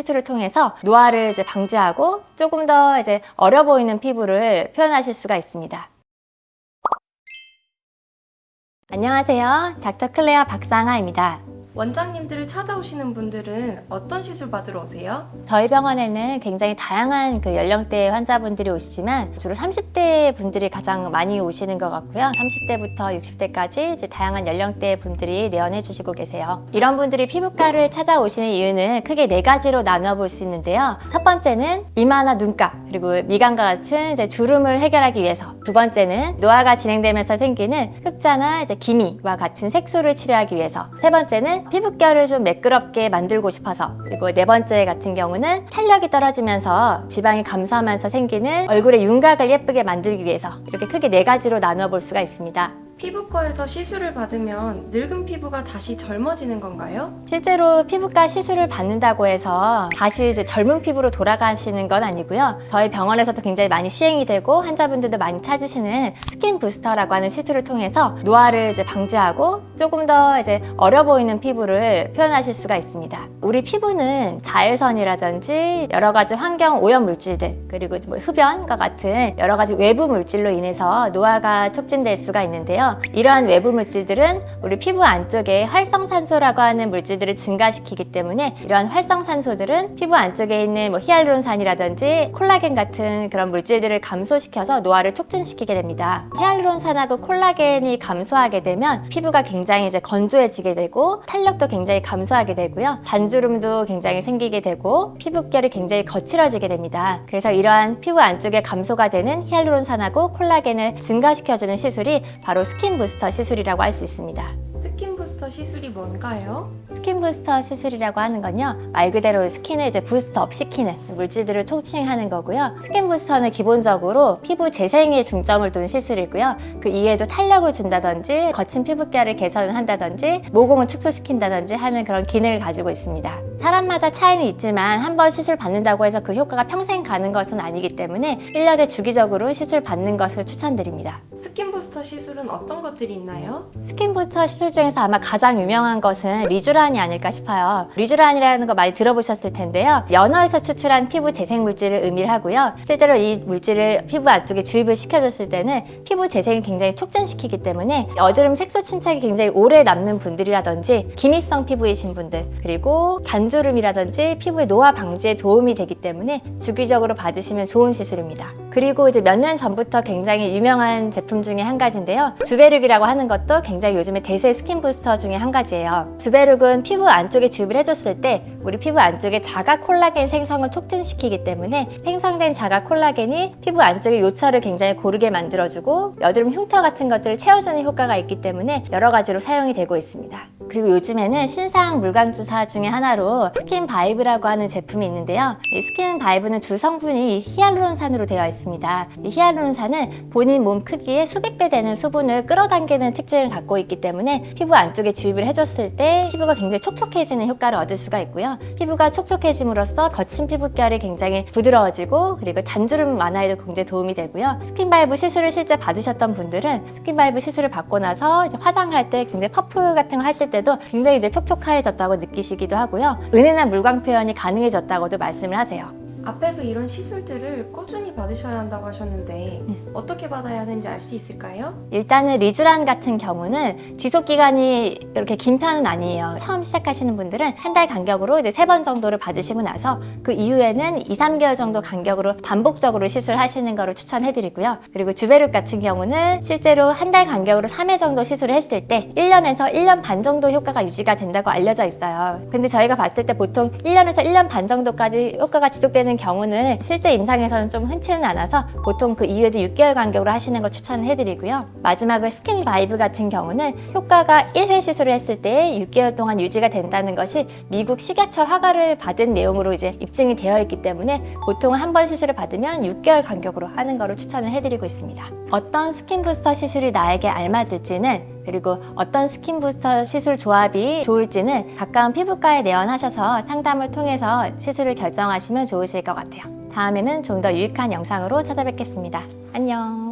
시술을 통해서 노화를 이제 방지하고 조금 더 이제 어려 보이는 피부를 표현하실 수가 있습니다. 안녕하세요. 닥터 클레어 박상아입니다. 원장님들을 찾아오시는 분들은 어떤 시술 받으러 오세요? 저희 병원에는 굉장히 다양한 그 연령대 환자분들이 오시지만 주로 30대 분들이 가장 많이 오시는 것 같고요. 30대부터 60대까지 이제 다양한 연령대 분들이 내원해 주시고 계세요. 이런 분들이 피부과를 찾아오시는 이유는 크게 네 가지로 나눠 볼 수 있는데요. 첫 번째는 이마나 눈가 그리고 미간과 같은 이제 주름을 해결하기 위해서 두 번째는 노화가 진행되면서 생기는 흑자나 이제 기미와 같은 색소를 치료하기 위해서 세 번째는 피부결을 좀 매끄럽게 만들고 싶어서 그리고 네 번째 같은 경우는 탄력이 떨어지면서 지방이 감소하면서 생기는 얼굴의 윤곽을 예쁘게 만들기 위해서 이렇게 크게 네 가지로 나눠 볼 수가 있습니다. 피부과에서 시술을 받으면 늙은 피부가 다시 젊어지는 건가요? 실제로 피부과 시술을 받는다고 해서 다시 이제 젊은 피부로 돌아가시는 건 아니고요. 저희 병원에서도 굉장히 많이 시행이 되고 환자분들도 많이 찾으시는 스킨 부스터라고 하는 시술을 통해서 노화를 이제 방지하고 조금 더 이제 어려 보이는 피부를 표현하실 수가 있습니다. 우리 피부는 자외선이라든지 여러 가지 환경 오염 물질들 그리고 뭐 흡연과 같은 여러 가지 외부 물질로 인해서 노화가 촉진될 수가 있는데요. 이러한 외부 물질들은 우리 피부 안쪽에 활성산소라고 하는 물질들을 증가시키기 때문에 이러한 활성산소들은 피부 안쪽에 있는 뭐 히알루론산이라든지 콜라겐 같은 그런 물질들을 감소시켜서 노화를 촉진시키게 됩니다. 히알루론산하고 콜라겐이 감소하게 되면 피부가 굉장히 이제 건조해지게 되고 탄력도 굉장히 감소하게 되고요. 단주름도 굉장히 생기게 되고 피부결이 굉장히 거칠어지게 됩니다. 그래서 이러한 피부 안쪽에 감소가 되는 히알루론산하고 콜라겐을 증가시켜주는 시술이 바로 스킨 부스터 시술이라고 할 수 있습니다. 스킨 부스터 시술이 뭔가요? 스킨 부스터 시술이라고 하는 건요 말 그대로 스킨을 이제 부스트업 시키는 물질들을 통칭하는 거고요 스킨 부스터는 기본적으로 피부 재생에 중점을 둔 시술이고요 그 이외에도 탄력을 준다든지 거친 피부결을 개선을 한다든지 모공을 축소시킨다든지 하는 그런 기능을 가지고 있습니다 사람마다 차이는 있지만 한 번 시술 받는다고 해서 그 효과가 평생 가는 것은 아니기 때문에 1년에 주기적으로 시술 받는 것을 추천드립니다 스킨 부스터 시술은 어떤 것들이 있나요? 스킨 부스터 시술 중에서 아마 가장 유명한 것은 리쥬란이 아닐까 싶어요. 리쥬란이라는 거 많이 들어보셨을 텐데요. 연어에서 추출한 피부 재생 물질을 의미를 하고요. 실제로 이 물질을 피부 안쪽에 주입을 시켜줬을 때는 피부 재생을 굉장히 촉진시키기 때문에 여드름 색소 침착이 굉장히 오래 남는 분들이라든지 기미성 피부이신 분들 그리고 단주름이라든지 피부의 노화 방지에 도움이 되기 때문에 주기적으로 받으시면 좋은 시술입니다. 그리고 이제 몇 년 전부터 굉장히 유명한 제품 중에 한 가지인데요. 주베룩이라고 하는 것도 굉장히 요즘에 대세 스킨 부스 터 중에 한 가지예요. 주베룩은 피부 안쪽에 주입을 해줬을 때 우리 피부 안쪽에 자가 콜라겐 생성을 촉진시키기 때문에 생성된 자가 콜라겐이 피부 안쪽의 요철을 굉장히 고르게 만들어주고 여드름 흉터 같은 것들을 채워주는 효과가 있기 때문에 여러 가지로 사용이 되고 있습니다. 그리고 요즘에는 신상 물광 주사 중에 하나로 스킨 바이브라고 하는 제품이 있는데요. 이 스킨 바이브는 주 성분이 히알루론산으로 되어 있습니다. 이 히알루론산은 본인 몸 크기의 수백 배 되는 수분을 끌어당기는 특징을 갖고 있기 때문에 피부 안 쪽에 주입을 해줬을 때 피부가 굉장히 촉촉해지는 효과를 얻을 수가 있고요. 피부가 촉촉해짐으로써 거친 피부결이 굉장히 부드러워지고 그리고 잔주름 완화에도 굉장히 도움이 되고요. 스킨바이브 시술을 실제 받으셨던 분들은 스킨바이브 시술을 받고 나서 화장할 때 굉장히 퍼플 같은 거 하실 때도 굉장히 이제 촉촉해졌다고 느끼시기도 하고요. 은은한 물광 표현이 가능해졌다고도 말씀을 하세요. 앞에서 이런 시술들을 꾸준히 받으셔야 한다고 하셨는데 어떻게 받아야 하는지 알 수 있을까요? 일단은 리쥬란 같은 경우는 지속 기간이 이렇게 긴 편은 아니에요. 처음 시작하시는 분들은 한 달 간격으로 이제 세 번 정도를 받으시고 나서 그 이후에는 2, 3개월 정도 간격으로 반복적으로 시술하시는 거를 추천해 드리고요. 그리고 주베룩 같은 경우는 실제로 한 달 간격으로 3회 정도 시술을 했을 때 1년에서 1년 반 정도 효과가 유지가 된다고 알려져 있어요. 근데 저희가 봤을 때 보통 1년에서 1년 반 정도까지 효과가 지속되는 경우는 실제 임상에서는 좀 흔치는 않아서 보통 그 이후에도 6개월 간격으로 하시는 걸 추천해드리고요. 마지막으로 스킨 바이브 같은 경우는 효과가 1회 시술을 했을 때 6개월 동안 유지가 된다는 것이 미국 식약처 허가를 받은 내용으로 이제 입증이 되어 있기 때문에 보통 한 번 시술을 받으면 6개월 간격으로 하는 거를 추천을 해드리고 있습니다. 어떤 스킨 부스터 시술이 나에게 알맞을지는 그리고 어떤 스킨 부스터 시술 조합이 좋을지는 가까운 피부과에 내원하셔서 상담을 통해서 시술을 결정하시면 좋으실 것 같아요. 다음에는 좀 더 유익한 영상으로 찾아뵙겠습니다. 안녕.